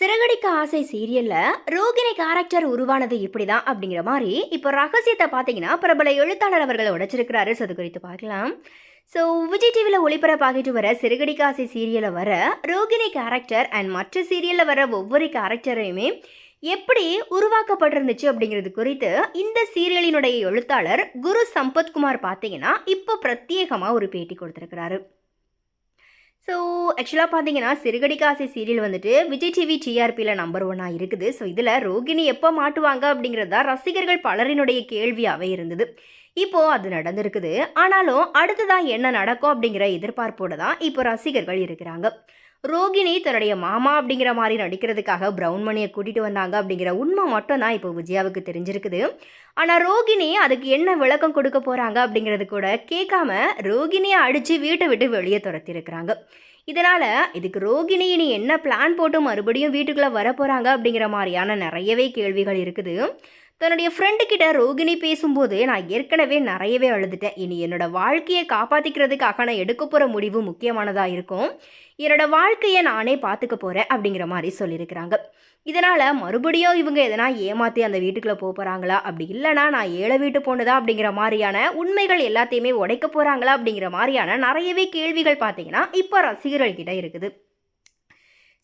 சிறகடிக்க ஆசை சீரியல்ல ரோகிணி கேரக்டர் உருவானது இப்படிதான் அப்படிங்கிற மாதிரி இப்போ ரகசியத்தை பார்த்தீங்கன்னா பிரபல எழுத்தாளர் அவர்களை உடைச்சிருக்கிறாரு. அது குறித்து பார்க்கலாம். ஸோ விஜய் டிவியில் ஒளிபரப்பாகிட்டு வர சிறுகடிக்க ஆசை சீரியலில் வர ரோகிணி கேரக்டர் அண்ட் மற்ற சீரியலில் வர ஒவ்வொரு கேரக்டரையுமே எப்படி உருவாக்கப்பட்டிருந்துச்சு அப்படிங்கிறது குறித்து இந்த சீரியலினுடைய எழுத்தாளர் குரு சம்பத்குமார் பார்த்தீங்கன்னா இப்போ பிரத்யேகமாக ஒரு பேட்டி கொடுத்துருக்கிறாரு. ஸோ ஆக்சுவலாக பார்த்தீங்கன்னா சிறுகடிக்காசி சீரியல் வந்துட்டு விஜய் டிவி டிஆர்பியில் நம்பர் ஒன்னாக இருக்குது. ஸோ இதில் ரோகிணி எப்போ மாட்டுவாங்க அப்படிங்கிறது தான் ரசிகர்கள் பலரினுடைய கேள்வியாகவே இருந்தது. இப்போது அது நடந்திருக்குது. ஆனாலும் அடுத்ததாக என்ன நடக்கும் அப்படிங்கிற எதிர்பார்ப்போடு தான் இப்போ ரசிகர்கள் இருக்கிறாங்க. ரோகிணி தன்னுடைய மாமா அப்படிங்கிற மாதிரி நடிக்கிறதுக்காக ப்ரௌன் மணியை கூட்டிகிட்டு வந்தாங்க அப்படிங்கிற உண்மை மட்டும் தான் இப்போ விஜயாவுக்கு தெரிஞ்சிருக்குது. ஆனால் ரோகிணி அதுக்கு என்ன விளக்கம் கொடுக்க போகிறாங்க அப்படிங்கிறது கூட கேட்காம ரோகிணியை அடித்து வீட்டை விட்டு வெளியே துரத்திருக்கிறாங்க இதனால் இதுக்கு ரோகிணி இனி என்ன பிளான் போட்டு மறுபடியும் வீட்டுக்குள்ளே வர போகிறாங்க அப்படிங்கிற மாதிரியான நிறையவே கேள்விகள் இருக்குது. தன்னுடைய ஃப்ரெண்டு கிட்ட ரோகிணி பேசும்போது நான் ஏற்கனவே நிறையவே அழுதுட்டேன். இனி என்னோட வாழ்க்கையை காப்பாற்றிக்கிறதுக்காக நான் எடுக்க போகிற முடிவு முக்கியமானதாக இருக்கும். என்னோட வாழ்க்கையை நானே பார்த்துக்க போகிறேன் அப்படிங்கிற மாதிரி சொல்லியிருக்கிறாங்க. இதனால் மறுபடியும் இவங்க எதனா ஏமாற்றி அந்த வீட்டுக்குள்ளே போக போகிறாங்களா அப்படி இல்லைனா நான் ஏழை வீட்டு போனதா அப்படிங்கிற மாதிரியான உண்மைகள் எல்லாத்தையுமே உடைக்க போகிறாங்களா அப்படிங்கிற மாதிரியான நிறையவே கேள்விகள் பார்த்தீங்கன்னா இப்போ ரசிகர்கள்கிட்ட இருக்குது.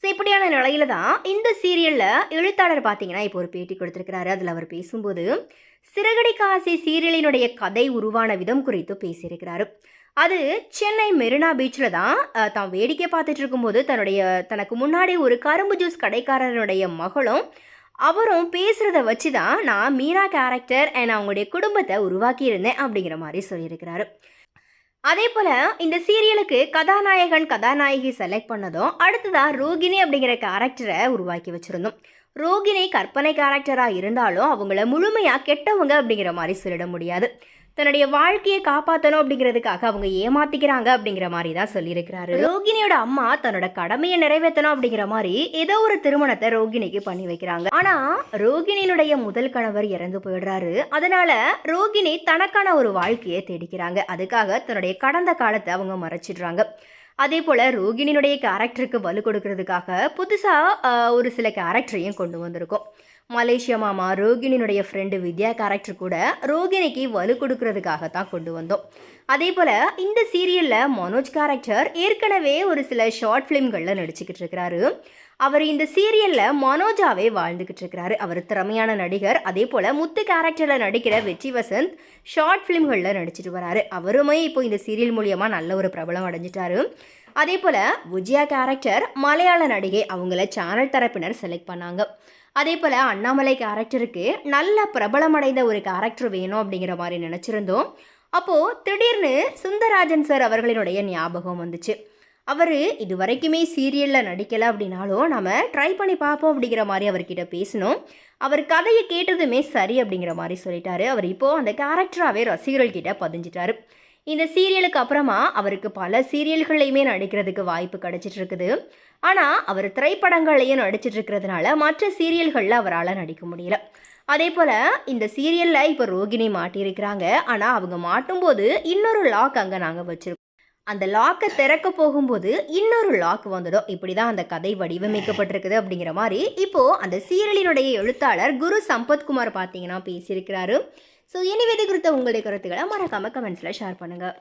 ஸோ இப்படியான நிலையில தான் இந்த சீரியலில் எழுத்தாளர் பார்த்தீங்கன்னா இப்போ ஒரு பேட்டி கொடுத்துருக்கிறாரு. அதில் அவர் பேசும்போது சிறகடி காசி சீரியலினுடைய கதை உருவான விதம் குறித்து பேசியிருக்கிறாரு. அது சென்னை மெரினா பீச்சில் தான் தான் வேடிக்கை பார்த்துட்டு இருக்கும்போது தன்னுடைய தனக்கு முன்னாடி ஒரு கரும்பு ஜூஸ் கடைக்காரனுடைய மகளும் அவரும் பேசுகிறத வச்சு தான் நான் மீனா கேரக்டர் அண்ட் அவங்களுடைய குடும்பத்தை உருவாக்கியிருந்தேன் அப்படிங்கிற மாதிரி சொல்லியிருக்கிறாரு. அதே போல் இந்த சீரியலுக்கு கதாநாயகன் கதாநாயகி செலக்ட் பண்ணதும் அடுத்ததாக ரோகிணி அப்படிங்கிற கேரக்டரை உருவாக்கி வச்சுருந்தோம். ரோகிணி கற்பனை கேரக்டராக இருந்தாலும் அவங்கள முழுமையாக கெட்டவங்க அப்படிங்கிற மாதிரி சொல்லிட முடியாது. தன்னுடைய வாழ்க்கையை காப்பாற்றணும் அப்படிங்கிறதுக்காக அவங்க ஏமாத்திக்கிறாங்க அப்படிங்கிற மாதிரி தான் சொல்லியிருக்கிறாரு. ரோகிணியோட அம்மா தன்னோட கடமையை நிறைவேற்றணும் அப்படிங்கிற மாதிரி ஏதோ ஒரு திருமணத்தை ரோகிணிக்கு பண்ணி வைக்கிறாங்க. ஆனா ரோகிணியினுடைய முதல் கணவர் இறந்து போயிடுறாரு. அதனால ரோகிணி தனக்கான ஒரு வாழ்க்கையை தேடிக்கிறாங்க. அதுக்காக தன்னுடைய கடந்த காலத்தை அவங்க மறைச்சிடுறாங்க. அதே போல் ரோகிணியினுடைய கேரக்டருக்கு வலு கொடுக்கறதுக்காக புதுசாக ஒரு சில கேரக்டரையும் கொண்டு வந்திருக்கோம். மலேசியா மாமா ரோகிணியினுடைய ஃப்ரெண்டு வித்யா கேரக்டர் கூட ரோகிணிக்கு வலு கொடுக்கறதுக்காக தான் கொண்டு வந்தோம். அதே போல் இந்த சீரியலில் மனோஜ் கேரக்டர் ஏற்கனவே ஒரு சில ஷார்ட் ஃபிலிம்களில் நடிச்சுக்கிட்டு இருக்கிறாரு. அவர் இந்த சீரியலில் மனோஜாவே வாழ்ந்துக்கிட்டு இருக்கிறாரு அவர் திறமையான நடிகர். அதே போல் முத்து கேரக்டரில் நடிக்கிற வெற்றி வசந்த் ஷார்ட் ஃபிலிம்களில் நடிச்சிட்டு வராரு. அவருமே இப்போ இந்த சீரியல் மூலியமாக நல்ல ஒரு பிரபலம் அடைஞ்சிட்டாரு. அதே போல் விஜயா கேரக்டர் மலையாள நடிகை. அவங்கள சேனல் தரப்பினர் செலக்ட் பண்ணாங்க. அதே போல் அண்ணாமலை கேரக்டருக்கு நல்ல பிரபலமடைந்த ஒரு கேரக்டர் வேணும் அப்படிங்கிற மாதிரி நினச்சிருந்தோம். அப்போது திடீர்னு சுந்தரராஜன் சார் அவர்களினுடைய ஞாபகம் வந்துச்சு. அவர் இது வரைக்குமே சீரியலில் நடிக்கலை அப்படின்னாலும் நம்ம ட்ரை பண்ணி பார்ப்போம் அப்படிங்கிற மாதிரி அவர்கிட்ட பேசினோம் அவர் கதையை கேட்டதுமே சரி அப்படிங்கிற மாதிரி சொல்லிட்டாரு. அவர் இப்போது அந்த கேரக்டராகவே ரசிகர்கள்கிட்ட பதிஞ்சிட்டாரு. இந்த சீரியலுக்கு அப்புறமா அவருக்கு பல சீரியல்கள்லையுமே நடிக்கிறதுக்கு வாய்ப்பு கிடைச்சிட்டு இருக்குது. ஆனால் அவர் திரைப்படங்கள்லையும் நடிச்சிட்டு இருக்கிறதுனால மற்ற சீரியல்களில் அவரால் நடிக்க முடியல. அதே போல் இந்த சீரியலில் இப்போ ரோகிணி மாட்டியிருக்கிறாங்க. ஆனால் அவங்க மாட்டும்போது இன்னொரு லாக் அங்கே நாங்கள் வச்சுருக்கோம். அந்த லாக்கை திறக்க போகும்போது இன்னொரு லாக் வந்துடும் இப்படி தான் அந்த கதை வடிவமைக்கப்பட்டிருக்குது அப்படிங்கிற மாதிரி இப்போது அந்த சீரியலினுடைய எழுத்தாளர் குரு சம்பத்குமார் பார்த்தீங்கன்னா பேசியிருக்கிறாரு. ஸோ இனி இது குறித்த உங்களுடைய கருத்துக்களை மறக்காமல் கமெண்ட்ஸில் ஷேர் பண்ணுங்கள்